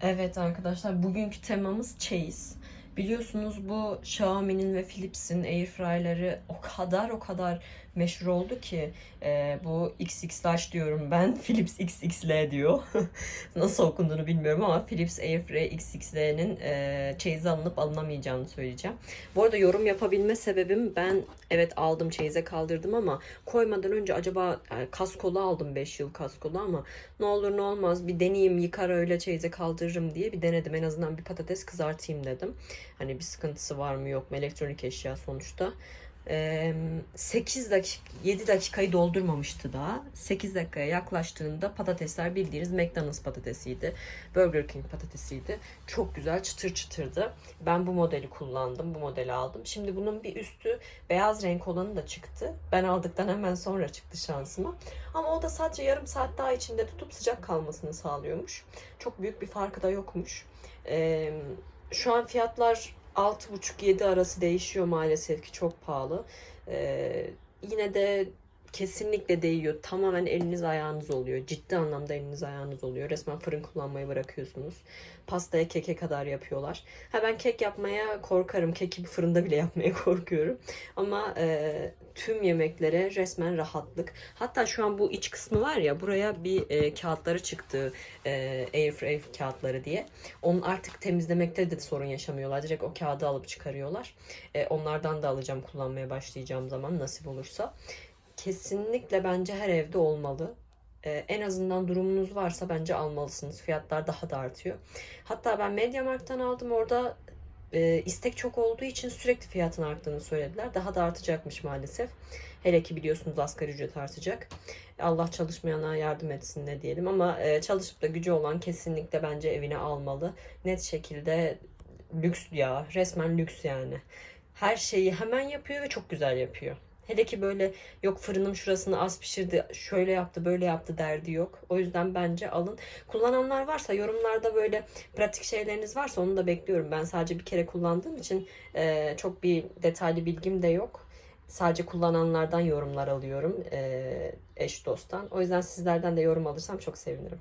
Evet arkadaşlar bugünkü temamız çeyiz. Biliyorsunuz bu Xiaomi'nin ve Philips'in airfryer'ları o kadar o kadar meşhur oldu ki e, bu XX Large diyorum ben Philips XXL diyor. Nasıl okunduğunu bilmiyorum ama Philips Airfryer XXL'nin e, çeyize alınıp alınamayacağını söyleyeceğim. Bu arada yorum yapabilme sebebim ben evet aldım çeyize kaldırdım ama koymadan önce acaba e, kaskolu aldım 5 yıl kaskolu ama ne olur ne olmaz bir deneyeyim yıkar öyle çeyize kaldırırım diye bir denedim. En azından bir patates kızartayım dedim. Hani bir sıkıntısı var mı yok mu elektronik eşya sonuçta. Ee, 8 dakika 7 dakikayı doldurmamıştı daha. 8 dakikaya yaklaştığında patatesler bildiğiniz McDonald's patatesiydi. Burger King patatesiydi. Çok güzel çıtır çıtırdı. Ben bu modeli kullandım. Bu modeli aldım. Şimdi bunun bir üstü beyaz renk olanı da çıktı. Ben aldıktan hemen sonra çıktı şansıma. Ama o da sadece yarım saat daha içinde tutup sıcak kalmasını sağlıyormuş. Çok büyük bir farkı da yokmuş. Ee, şu an fiyatlar 6,5-7 arası değişiyor maalesef ki çok pahalı. Ee, yine de kesinlikle değiyor. Tamamen eliniz ayağınız oluyor. Ciddi anlamda eliniz ayağınız oluyor. Resmen fırın kullanmayı bırakıyorsunuz. Pastaya keke kadar yapıyorlar. Ha ben kek yapmaya korkarım. Keki fırında bile yapmaya korkuyorum. Ama e, tüm yemeklere resmen rahatlık. Hatta şu an bu iç kısmı var ya buraya bir e, kağıtları çıktı. E, airfryer kağıtları diye. Onun artık temizlemekte de sorun yaşamıyorlar. Direkt o kağıdı alıp çıkarıyorlar. E, onlardan da alacağım kullanmaya başlayacağım zaman nasip olursa. Kesinlikle bence her evde olmalı. Ee, en azından durumunuz varsa bence almalısınız. Fiyatlar daha da artıyor. Hatta ben Mediamarkt'tan aldım. Orada e, istek çok olduğu için sürekli fiyatın arttığını söylediler. Daha da artacakmış maalesef. Hele ki biliyorsunuz asgari ücret artacak. Allah çalışmayana yardım etsin ne diyelim ama e, çalışıp da gücü olan kesinlikle bence evine almalı. Net şekilde lüks ya. Resmen lüks yani. Her şeyi hemen yapıyor ve çok güzel yapıyor. Hele ki böyle yok fırınım şurasını az pişirdi, şöyle yaptı, böyle yaptı derdi yok. O yüzden bence alın. Kullananlar varsa yorumlarda böyle pratik şeyleriniz varsa onu da bekliyorum. Ben sadece bir kere kullandığım için e, çok bir detaylı bilgim de yok. Sadece kullananlardan yorumlar alıyorum e, eş dosttan. O yüzden sizlerden de yorum alırsam çok sevinirim.